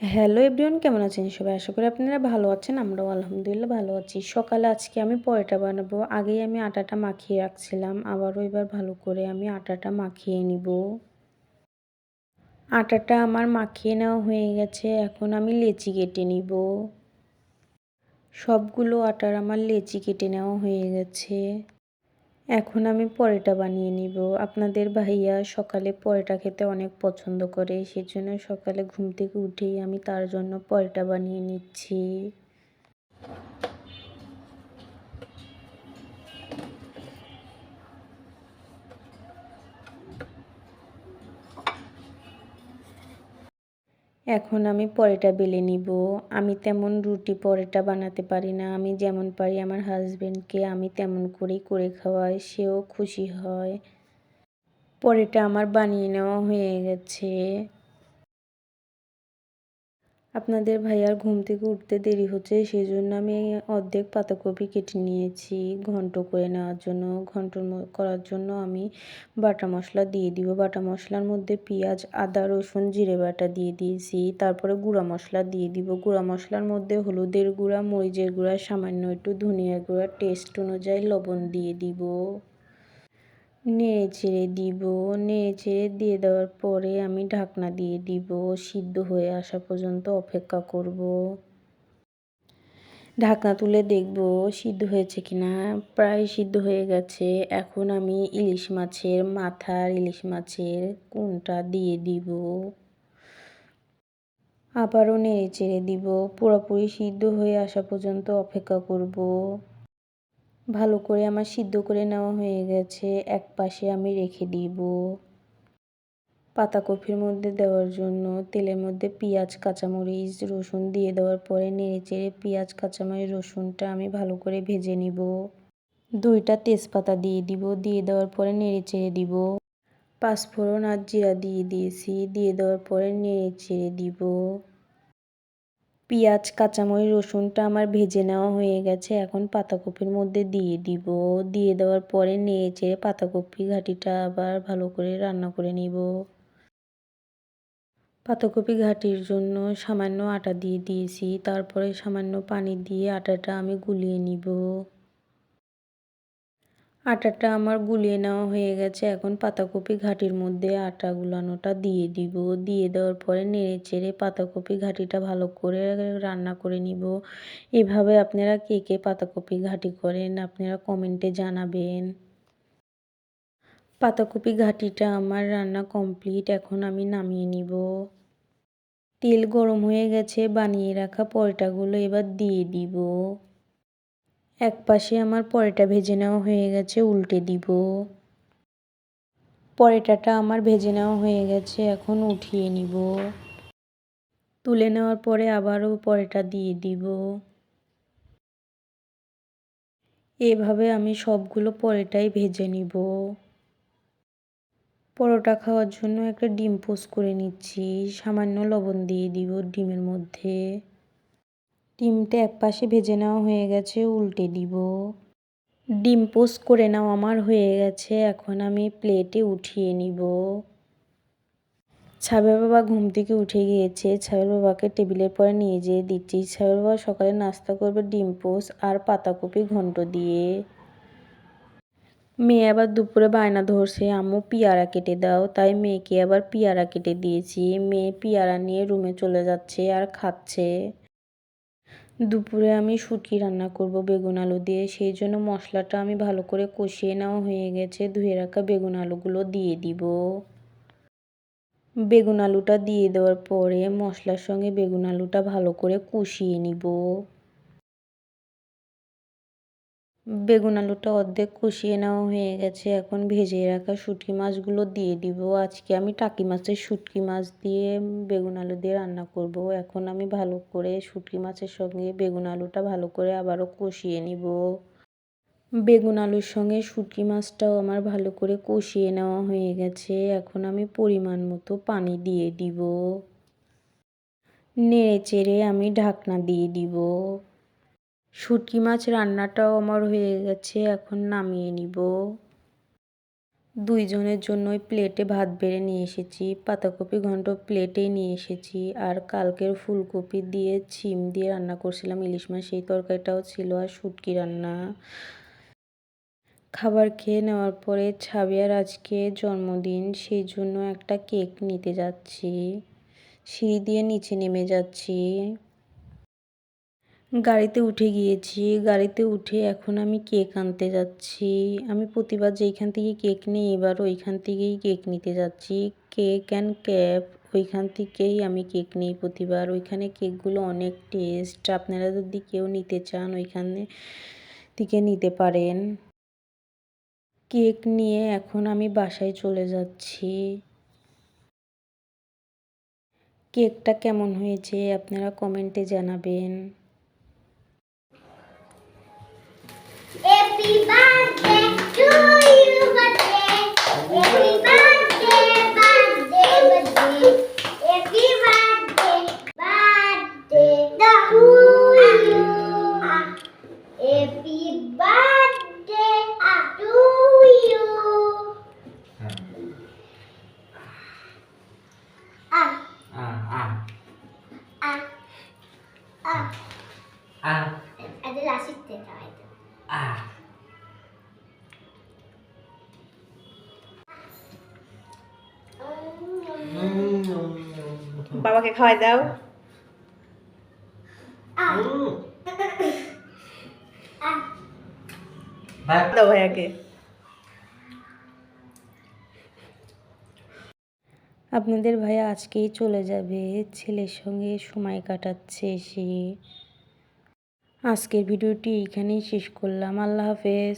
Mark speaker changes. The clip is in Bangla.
Speaker 1: হ্যালো এভরিওয়ান কেমন আছেন সবাই? আশা করি আপনারা ভালো আছেন, আমরাও আলহামদুলিল্লাহ ভালো আছি। সকালে আজকে আমি পরোটা বানাবো। আগেই আমি আটাটা মাখিয়ে রাখছিলাম, আবারও এবার ভালো করে আমি আটাটা মাখিয়ে নিব। আটাটা আমার মাখিয়ে নেওয়া হয়ে গেছে, এখন আমি লেচি কেটে নিব। সবগুলো আটার আমার লেচি কেটে নেওয়া হয়ে গেছে। এখন আমি পরোটা বানিয়ে নিব। আপনাদের ভাইয়া সকালে পরোটা খেতে অনেক পছন্দ করে, সেজন্য সকালে ঘুম থেকে উঠেই আমি তার জন্য পরোটা বানিয়ে নিচ্ছি। এখন আমি পরোটা বেলে নিব। আমি তেমন রুটি পরোটা বানাতে পারি না। আমি যেমন পারি আমার হাজব্যান্ডকে আমি তেমন করেই করে খাওয়াই, সেও খুশি হয়। পরোটা আমার বানিয়ে নেওয়া হয়ে গেছে। আপনাদের ভাইয়ার ঘুম থেকে উঠতে দেরি হচ্ছে সেই জন্য আমি অর্ধেক পাতাকপি কেটে নিয়েছি। ঘন্ট করে নেওয়ার জন্য, ঘন্ট করার জন্য আমি বাটা মশলা দিয়ে দিব। বাটা মশলার মধ্যে পেঁয়াজ, আদা, রসুন, জিরে বাটা দিয়ে দিয়েছি। তারপরে গুঁড়া মশলা দিয়ে দিব। গুঁড়া মশলার মধ্যে হলুদের গুঁড়া, মরিচের গুঁড়া, সামান্য একটু ধনিয়ার গুঁড়া টেস্ট অনুযায়ী লবণ দিয়ে দিব। নেড়ে চেড়ে দিব নেড়ে চেড়ে দিয়ে দেওয়ার পরে আমি ঢাকনা দিয়ে দিব, সিদ্ধ হয়ে আসা পর্যন্ত অপেক্ষা করব। ঢাকনা তুলে দেখব সিদ্ধ হয়েছে কিনা। প্রায় সিদ্ধ হয়ে গেছে। এখন আমি ইলিশ মাছের মাথার ইলিশ মাছের কোনটা দিয়ে দিব? আবারও নেড়ে চেড়ে দিব। পুরোপুরি সিদ্ধ হয়ে আসা পর্যন্ত অপেক্ষা করব। ভালো করে আমার সিদ্ধ করে নেওয়া হয়ে গেছে। এক পাশে আমি রেখে দিব পাতাকপির মধ্যে দেওয়ার জন্য। তেলের মধ্যে পেঁয়াজ, কাঁচামরিচ, রসুন দিয়ে দেওয়ার পরে নেড়ে চেড়ে পেঁয়াজ, কাঁচামরিচ, রসুনটা আমি ভালো করে ভেজে নিব। দুইটা তেজপাতা দিয়ে দিব। দিয়ে দেওয়ার পরে নেড়ে চেড়ে দিব। পাঁচফোড়ন আর জিরা দিয়ে দিয়েছি। দিয়ে দেওয়ার পরে নেড়ে চেড়ে দিব। পেঁয়াজ, কাঁচামরিচ, রসুনটা আমার ভেজে নেওয়া হয়ে গেছে। এখন পাতাকপির মধ্যে দিয়ে দিব। দিয়ে দেওয়ার পরে নেচে পাতাকপি ঘাটিটা আবার ভালো করে রান্না করে নিব। পাতাকপি ঘাটির জন্য সামান্য আটা দিয়ে দিয়েছি। তারপরে সামান্য পানি দিয়ে আটাটা আমি গুলিয়ে নিব। আটাটা আমার গুলিয়ে নেওয়া হয়ে গেছে। এখন পাতাকপি ঘাটির মধ্যে আটা গুলানোটা দিয়ে দিব। দিয়ে দেওয়ার পরে নেড়ে চেড়ে পাতাকপি ঘাটিটা ভালো করে রান্না করে নিব। এভাবে আপনারা কে কে পাতাকপি ঘাটি করেন আপনারা কমেন্টে জানাবেন। পাতাকপি ঘাটিটা আমার রান্না কমপ্লিট। এখন আমি নামিয়ে নিব। তেল গরম হয়ে গেছে, বানিয়ে রাখা পরোটাগুলো এবার দিয়ে দিব। এক পাশে আমার পরোটা ভেজে নেওয়া হয়ে গেছে, উল্টে দিব। পরোটাটা আমার ভেজে নেওয়া হয়ে গেছে, এখন উঠিয়ে নিব। তুলে নেওয়ার পরে আবারও পরোটা দিয়ে দিব। এভাবে আমি সবগুলো পরোটাই ভেজে নিব। পরোটা খাওয়ার জন্য একটা ডিম পোস্ট করে নিচ্ছি, সামান্য লবণ দিয়ে দিব ডিমের মধ্যে। ডিমটা এক পাশে ভেজে নেওয়া হয়ে গেছে, উল্টে দিব। ডিম পোস্ট করে নাও আমার, হয়ে গেছে। এখন আমি প্লেটে উঠিয়ে নিব। ছাবের বাবা ঘুম থেকে উঠে গিয়েছে। ছাবের বাবাকে টেবিলের পরে নিয়ে যেয়ে দিচ্ছি। ছাবের বাবা সকালে নাস্তা করবে ডিম পোস্ট আর পাতাকপি ঘন্ট দিয়ে। মেয়ে আবার দুপুরে বায়না ধরছে, আম্মু, পিয়ারা কেটে দাও। তাই মেয়েকে আবার পিয়ারা কেটে দিয়েছি। মেয়ে পিয়ারা নিয়ে রুমে চলে যাচ্ছে আর খাচ্ছে। দুপুরে আমি শুটকি রান্না করব বেগুন আলু দিয়ে। সেই জন্য মশলাটা আমি ভালো করে কষিয়ে নেওয়া হয়ে গেছে। ধুয়ে রাখা বেগুন আলুগুলো দিয়ে দিব। বেগুন আলুটা দিয়ে দেওয়ার পরে মশলার সঙ্গে বেগুন আলুটা ভালো করে কষিয়ে নিব। বেগুন আলুটা অর্ধেক কষিয়ে নেওয়া হয়ে গেছে। এখন ভেজে রাখা শুটকি মাছগুলো দিয়ে দিব। আজকে আমি টাকি মাছের শুটকি মাছ দিয়ে বেগুন আলু দিয়ে রান্না করব। এখন আমি ভালো করে শুটকি মাছের সঙ্গে বেগুন আলুটা ভালো করে আবারও কষিয়ে নিব। বেগুন আলুর সঙ্গে শুটকি মাছটাও আমার ভালো করে কষিয়ে নেওয়া হয়ে গেছে। এখন আমি পরিমাণ মতো পানি দিয়ে দিব। নেড়ে চেড়ে আমি ঢাকনা দিয়ে দিব। শুটকি মাছ রান্নাটাও আমার হয়ে গেছে, এখন নামিয়ে নিব। দুইজনের জন্যই প্লেটে ভাত বেড়ে নিয়ে এসেছি, পাতাকপি ঘন্ট প্লেটেই নিয়ে এসেছি, আর কালকের ফুলকপি দিয়ে ছিম দিয়ে রান্না করছিলাম, ইলিশ মাছ সেই তরকারিটাও ছিল আর শুটকি রান্না। খাবার খেয়ে নেওয়ার পরে ছাবিয়ার আজকে জন্মদিন, সেই জন্য একটা কেক নিতে যাচ্ছি। সিঁড়ি দিয়ে নিচে নেমে যাচ্ছি। গাড়িতে উঠে গিয়েছি। গাড়িতে উঠে এখন আমি কেক আনতে যাচ্ছি। আমি প্রতিবার যেইখান থেকে কেক নিই, এবার ওইখান থেকেই কেক নিতে যাচ্ছি। কেক অ্যান্ড ক্যাপ, ওইখান থেকেই আমি কেক নিই প্রতিবার। ওইখানে কেকগুলো অনেক টেস্ট। আপনারা যদি কেউ নিতে চান, ওইখানে থেকে নিতে পারেন। কেক নিয়ে এখন আমি বাসায় চলে যাচ্ছি। কেকটা কেমন হয়েছে, আপনারা কমেন্টে জানাবেন।
Speaker 2: Ah.
Speaker 3: Ah. ah
Speaker 2: ah ah.
Speaker 3: cerita.
Speaker 1: বাবাকে খাওয়াই দাও.
Speaker 3: Back.
Speaker 1: দাও ভাইয়াকে। আপনাদের ভাইয়া আজকেই চলে যাবে ছেলের সঙ্গে সময় কাটাচ্ছে সে আজকের ভিডিওটি এখানেই শেষ করলাম আল্লাহ হাফেজ।